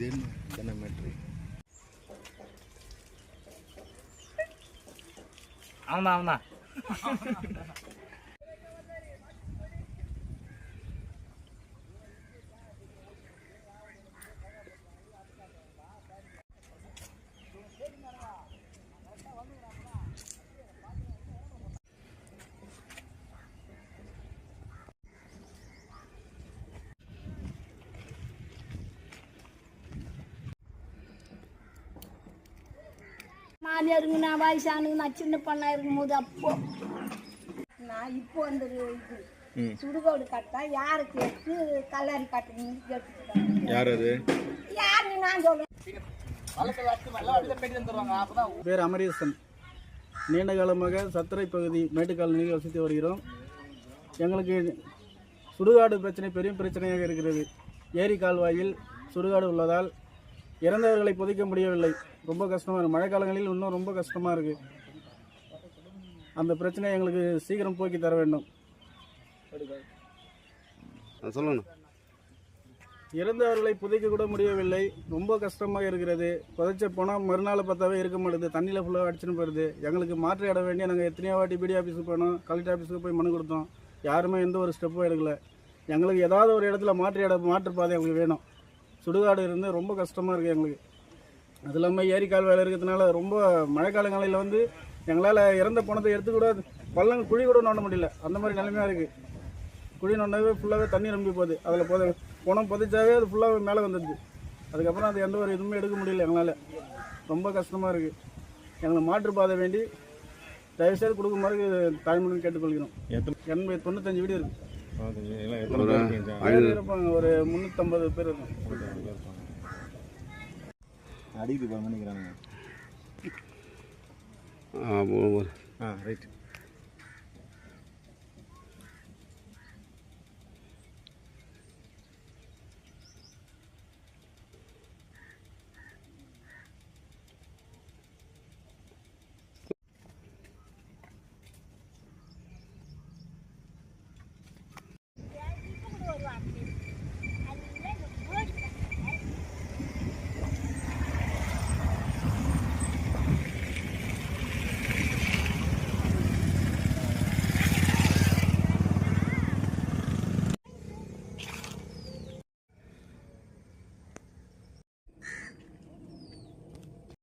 din ganang மாமியாருங்க நான் வயசானுங்க நான் சின்ன பொண்ணா இருக்கும்போது அப்போ. நான் இப்போ வந்து இது. சுடுகோடு கட்டா யாரு கேட்டு கல்லாரி கட்டுறீங்கன்னு கேட்டுக்கிறாங்க யார் அது? யாருன்னு நான் சொல்லுவேன் பேர் அமரீசன். நீண்ட காலமாக சத்திரை பகுதி மேட்டுக்காலனியில் வசித்து வருகிறோம். எங்களுக்கு சுடுகாடு பிரச்சனை பெரும் பிரச்சனையாக இருக்கிறது. ஏரி கால்வாயில் சுடுகாடு உள்ளதால் இறந்தவர்களை புதைக்க முடியவில்லை. ரொம்ப கஷ்டமாக இருக்குது மழைக்காலங்களில் இன்னும் ரொம்ப கஷ்டமாக இருக்குது அந்த பிரச்சனையை எங்களுக்கு சீக்கிரம் போக்கி தர வேண்டும். சொல்லணும் இறந்தவர்களை புதைக்க கூட முடியவில்லை. ரொம்ப கஷ்டமாக இருக்கிறது. புதைச்ச போனால் மறுநாள் பார்த்தாவே இருக்க மாட்டேது. தண்ணியில் ஃபுல்லாக அடிச்சுன்னு போயிடுது. எங்களுக்கு மாற்று இட வேண்டிய நாங்கள் எத்தனையோ வாட்டி பிடி ஆஃபீஸுக்கு போனோம். கலெக்டர் ஆஃபீஸுக்கு போய் மனு கொடுத்தோம். யாருமே எந்த ஒரு ஸ்டெப்பும் எடுக்கல. எங்களுக்கு ஏதாவது ஒரு இடத்துல மாற்று இட மாற்று பாதை எங்களுக்கு வேணும். சுடுகாடு இருந்து ரொம்ப கஷ்டமாக இருக்குது எங்களுக்கு. அது இல்லாமல் ஏரி கால்வாயில் இருக்கிறதுனால ரொம்ப மழைக்காலங்களில் வந்து எங்களால் இறந்த பணத்தை எடுத்து கூட பள்ளம் குழி கூட நோண்ட முடியல. அந்த மாதிரி நிலைமையாக இருக்குது குழி நோண்டாவே ஃபுல்லாகவே தண்ணி நம்பி போகுது. அதில் போத பணம் புதைச்சாவே அது ஃபுல்லாகவே மேலே வந்துடுது. அதுக்கப்புறம் அது எந்த ஒரு இதுவுமே எடுக்க முடியல எங்களால். ரொம்ப கஷ்டமாக இருக்குது எங்களை மாற்று பாதை வேண்டி தயவுசெய்து கொடுக்குமாறு தாய்மொழி கேட்டுக்கொள்கிறோம். எண்பது தொண்ணூத்தஞ்சு வீடு இருக்குது இருப்பாங்க. ஒரு முந்நூற்றம்பது பேர் அடிக்குது பாருங்க நினைக்கிறானுங்க ஆ, ஒரு- ஆ ரைட்